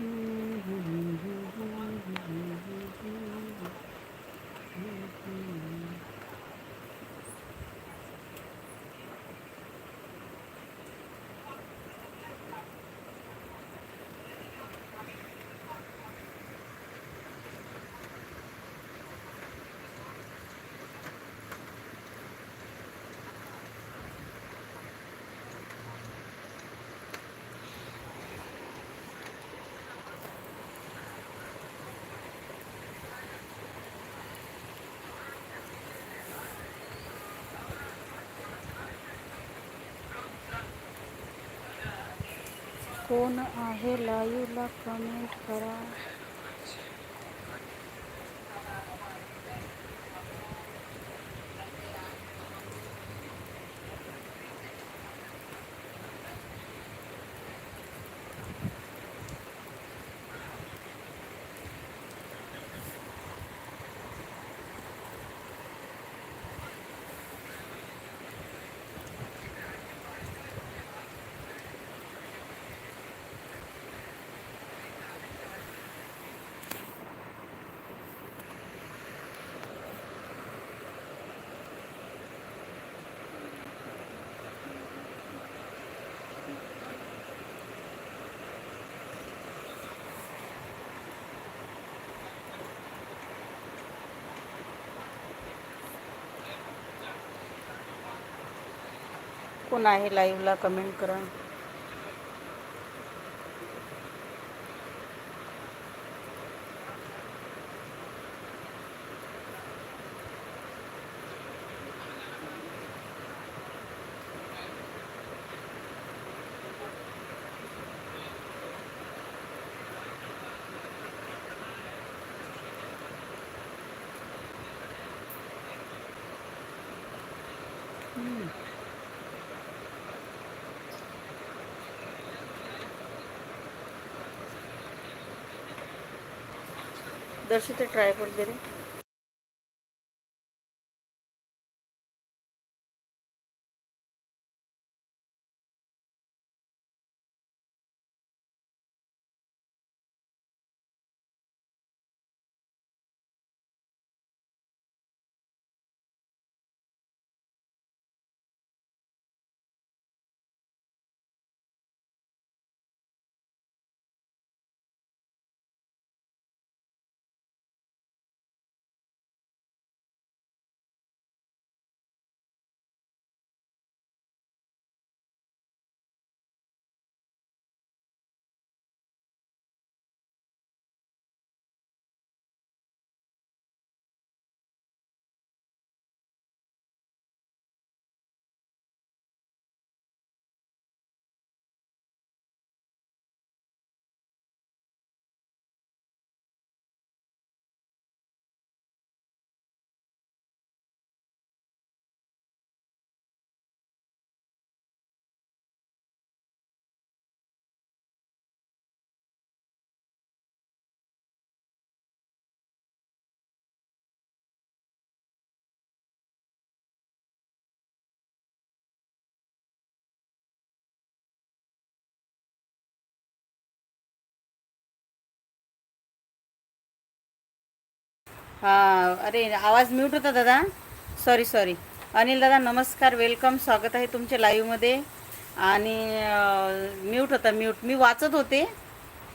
Mm. कोण आहे लाईव्हला कमेंट करा. कोण आहे लाईव्हला कमेंट करा দর্শিতে ট্রাই করবেন। हां अरे आवाज म्यूट होता दादा. सॉरी सॉरी अनिल दादा नमस्कार वेलकम स्वागत आहे तुमच्या लाईव्हमध्ये आणि म्यूट होता म्यूट मी वाचत होते.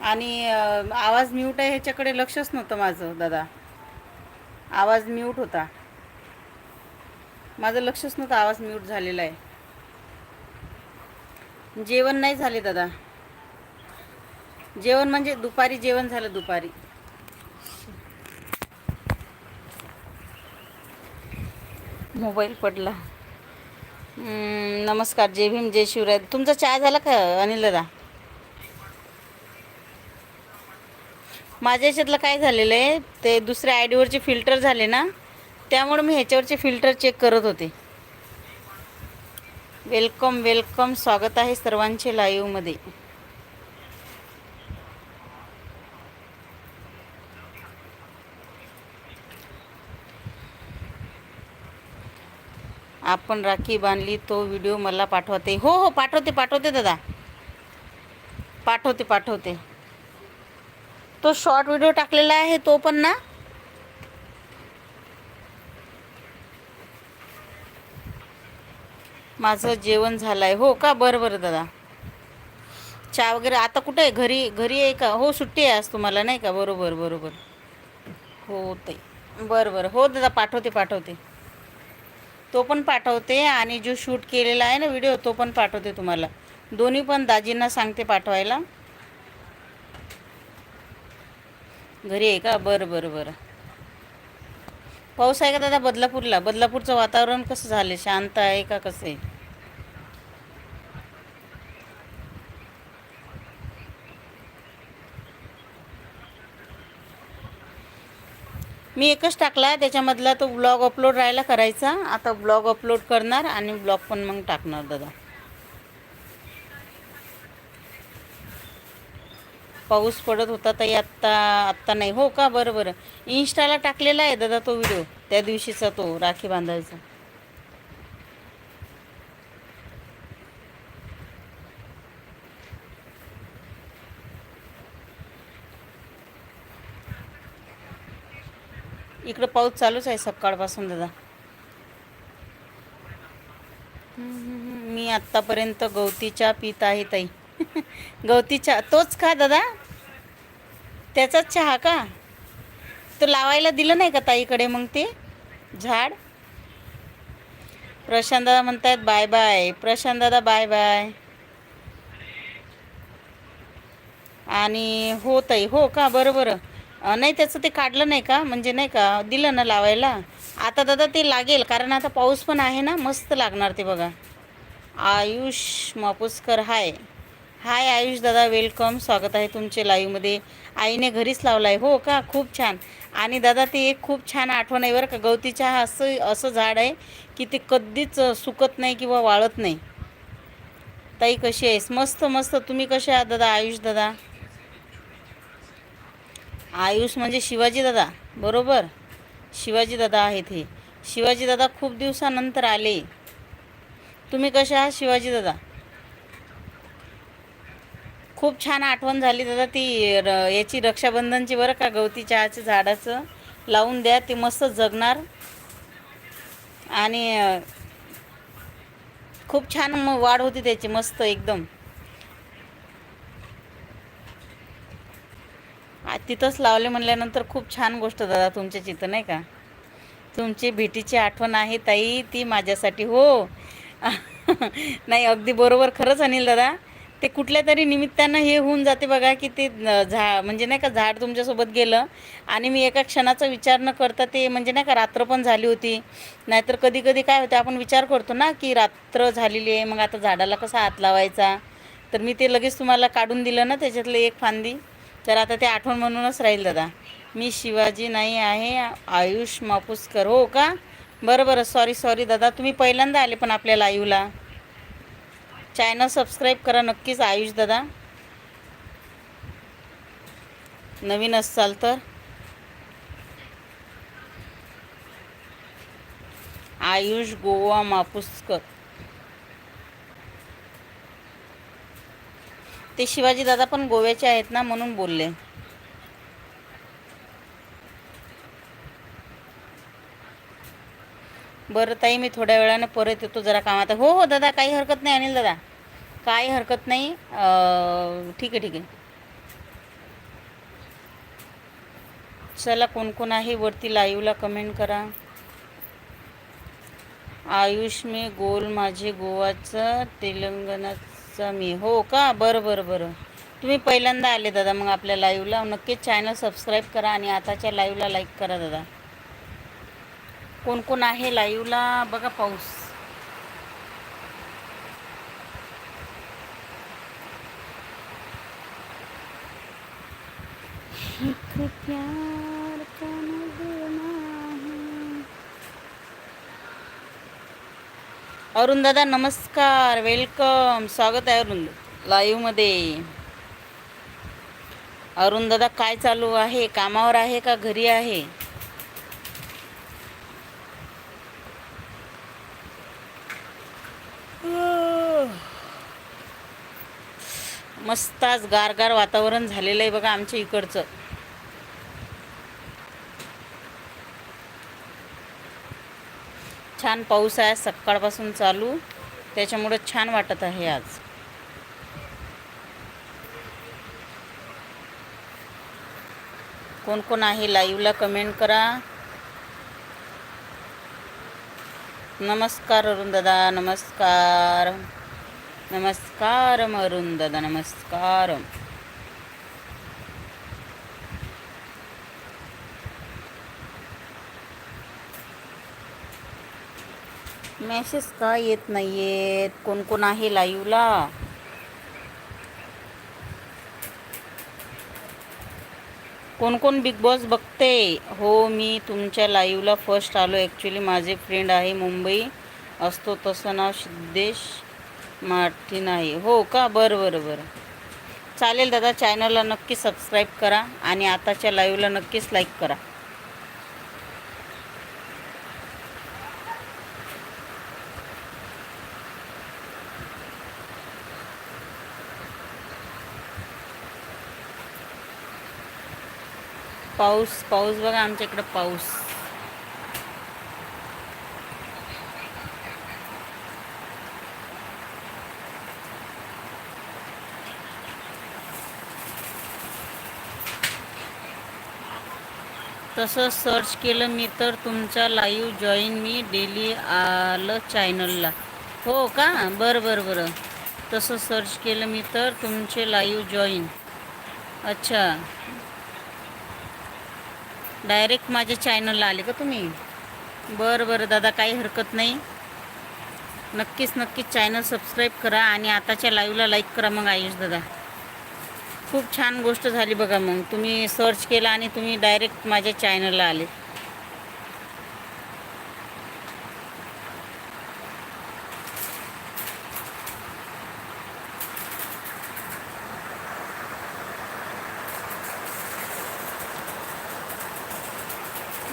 आणि आवाज म्यूट आहे ह्याच्याकडे लक्षच नव्हतं माझं दादा. आवाज म्यूट होता. माझं लक्षच नव्हतं आवाज म्यूट झालेला आहे. जेवण नाही झाले दादा. जेवण म्हणजे दुपारी जेवण झालं दुपारी. मोबाईल पडला. नमस्कार जय भीम जय शिवराय. तुमचा चहा झाला का अनिल दादा माझ्या याच्यातलं काय झालेलं आहे ते दुसऱ्या आय डीवरचे फिल्टर झाले ना त्यामुळे मी ह्याच्यावरचे फिल्टर चेक करत होते. वेलकम वेलकम स्वागत आहे सर्वांचे लाईव्हमध्ये आपण राखी बांधली तो व्हिडिओ मला पाठवते. हो हो पाठवते पाठवते दादा. पाठवते पाठवते. तो शॉर्ट व्हिडिओ टाकलेला आहे तो पण ना? माझं जेवण झालं आहे हो का? बरं बरं दादा. चहा वगैरे आता कुठे आहे? घरी घरी आहे का? हो सुट्टी आहे आज तुम्हाला नाही का? बरोबर बरोबर. हो ते बरं बरं. हो दादा पाठवते पाठवते. तो पण पाठवते आणि जो शूट केलेला आहे ना व्हिडिओ तो पण पाठवते तुम्हाला. दोन्ही पण दाजींना सांगते पाठवायला. घरी आहे का? बरं बरं बरं. पाऊस आहे का दादा बदलापूरला? बदलापूरचं वातावरण कसं झालं शांत आहे का? कसं आहे? मी एकच टाकला त्याच्यामधला तो ब्लॉग अपलोड राहायला करायचा. आता ब्लॉग अपलोड करणार आणि ब्लॉग पण मग टाकणार दादा. पाऊस पडत होता ताई आत्ता आत्ता नाही. हो का? बरं बरं. इन्स्टाला टाकलेला आहे दादा तो व्हिडिओ त्या दिवशीचा तो राखी बांधायचा. इकडं पाऊस चालूच आहे सकाळपासून दादा. मी आत्तापर्यंत गवती चहा पित आहे ताई. गवती चहा तोच का दादा. त्याचाच चहा का? तो लावायला दिलं नाही का ताईकडे मग ते? झाड? प्रशांत दादा म्हणतायत बाय बाय. प्रशांत दादा बाय बाय. आणि हो ताई हो का? बरं बरं. नाही त्याचं ते काढलं नाही का? म्हणजे नाही का दिलं ना लावायला? आता दादा ते लागेल कारण आता पाऊस पण आहे ना मस्त लागणार ते बघा. आयुष मापुसकर हाय. हाय आयुष दादा वेलकम. स्वागत आहे तुमचे लाईव्हमध्ये. आईने घरीच लावला आहे हो का? खूप छान. आणि दादा ते एक खूप छान आठवण आहे बरं का. गवती चहा असं असं झाड आहे की ते कधीच सुकत नाही किंवा वाळत नाही. ताई कशी आहेस? मस्त मस्त. तुम्ही कसे आहात दादा आयुष दादा? आयुष म्हणजे शिवाजी दादा. बरोबर? शिवाजी दादा आहेत हे. शिवाजी दादा खूप दिवसानंतर आले. तुम्ही कसे आहात शिवाजी दादा? खूप छान आठवण झाली दादा ती र याची रक्षाबंधनची बरं का गवती चहाचं झाडाचं. लावून द्या ते मस्त जगणार. आणि खूप छान मग वाढ होती त्याची मस्त एकदम. तिथंच लावले म्हणल्यानंतर खूप छान गोष्ट दादा तुमच्या चित्र नाही का? तुमची भेटीची आठवण आहे ताई ती माझ्यासाठी हो. नाही अगदी बरोबर खरंच अनिल दादा. ते कुठल्या तरी निमित्तानं हे होऊन जाते बघा की ते झा म्हणजे नाही का झाड तुमच्यासोबत गेलं आणि मी एका क्षणाचा विचार न करता ते म्हणजे नाही का रात्र पण झाली होती. नाहीतर कधी कधी काय होतं आपण विचार करतो ना की रात्र झालेली आहे मग आता झाडाला कसा हात लावायचा? तर मी ते लगेच तुम्हाला काढून दिलं ना त्याच्यातलं एक फांदी? तर आता ते आठवण म्हणूनच राहील दादा. मी शिवाजी नाही आहे. आयुष मापुसकर हो का? बरं बरं. सॉरी सॉरी दादा. तुम्ही पहिल्यांदा आले पण आपल्या लाईव्हला चॅनल सबस्क्राईब करा नक्कीच आयुष दादा. नवीन असाल तर. आयुष गोवा मापुसकर ते शिवाजी दादा पण गोव्याचे आहेत ना म्हणून बोलले. बरं ताई मी थोड्या वेळानं परत येतो जरा कामात. हो हो दादा काही हरकत नाही अनिल दादा. काही हरकत नाही. ठीक आहे ठीक आहे. चला कोण कोण आहे वरती लाईव्हला कमेंट करा. आयुष मी गोल माझे गोवाचं तेलंगणाचं मी हो का? बरं बरं बरं. तुम्ही पहिल्यांदा आले दादा मग आपल्या लाईव्हला नक्कीच चॅनल सबस्क्राईब करा आणि आताच्या लाईव्हला लाईक करा दादा. कोण कोण आहे लाईव्हला बघा पाऊस. कृपया प्यार का नगमा है. अरुण दादा नमस्कार वेलकम. स्वागत आहे अरुण लाईव्हमध्ये. अरुण दादा काय चालू आहे? कामावर आहे का? घरी आहे? मस्त आज गारगार वातावरण झालेलं आहे बघा आमच्या इकडचं. छान पाऊस आहे सकाळपासून चालू. त्याच्यामुळं छान वाटत आहे आज. कोण कोण आहे लाईव्हला कमेंट करा. नमस्कार अरुण दादा नमस्कार. नमस्कार अरुण दादा नमस्कार. मेसेज का येत नाही आहेत कोण कोण आहे लाईव्हला कोण कोण बिग बॉस बघते? हो मी तुमच्या लाईव्हला फर्स्ट आलो. ॲक्च्युली माझे फ्रेंड आहे मुंबई. असतो तसं नाव सिद्धेश मार्टिन आहे. हो का? बरं बरं बरं. चालेल दादा चॅनलला नक्की सबस्क्राईब करा आणि आताच्या लाईव्हला नक्कीच लाईक करा. पाऊस पाऊस बघा आमच्या इकडं पाऊस. तसं सर्च केलं मी तर तुमचा लाईव्ह जॉईन मी डेली आलं चॅनलला हो का? बरं बरं बरं. तसं सर्च केलं मी तर तुमचे लाईव्ह जॉईन अच्छा. डायरेक्ट माझ्या चॅनलला आले का तुम्ही? बरं बरं दादा काही हरकत नाही. नक्कीच नक्कीच चॅनल सबस्क्राईब करा आणि आताच्या लाईव्हला लाईक करा मग आयुष दादा. खूप छान गोष्ट झाली बघा मग. तुम्ही सर्च केला आणि तुम्ही डायरेक्ट माझ्या चॅनलला आले.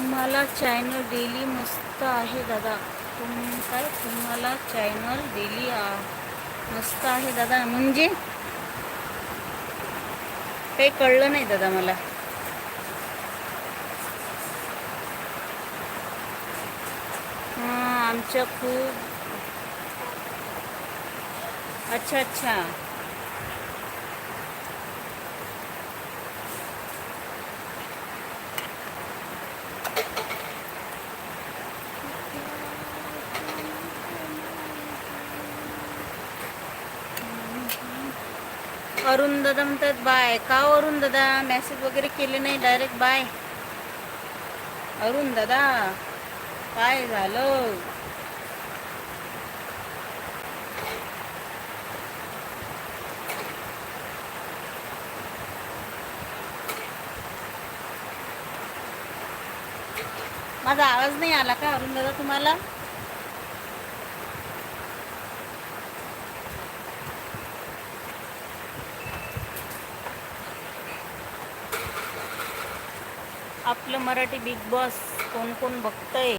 तुम्हाला चॅनल डेली मस्त आहे दादा. तुम काय तुम्हाला चॅनल डेली मस्त आहे दादा. म्हणजे? काही कळलं नाही दादा मला. हां आमच्या खूप अच्छा अच्छा. अरुण दादा म्हणतात बाय. का अरुण दादा? मेसेज वगैरे केले नाही डायरेक्ट बाय. अरुण दादा काय झालं? माझा आवाज नाही आला का अरुण दादा तुम्हाला? आपलं मराठी बिग बॉस कोण कोण बघतंय?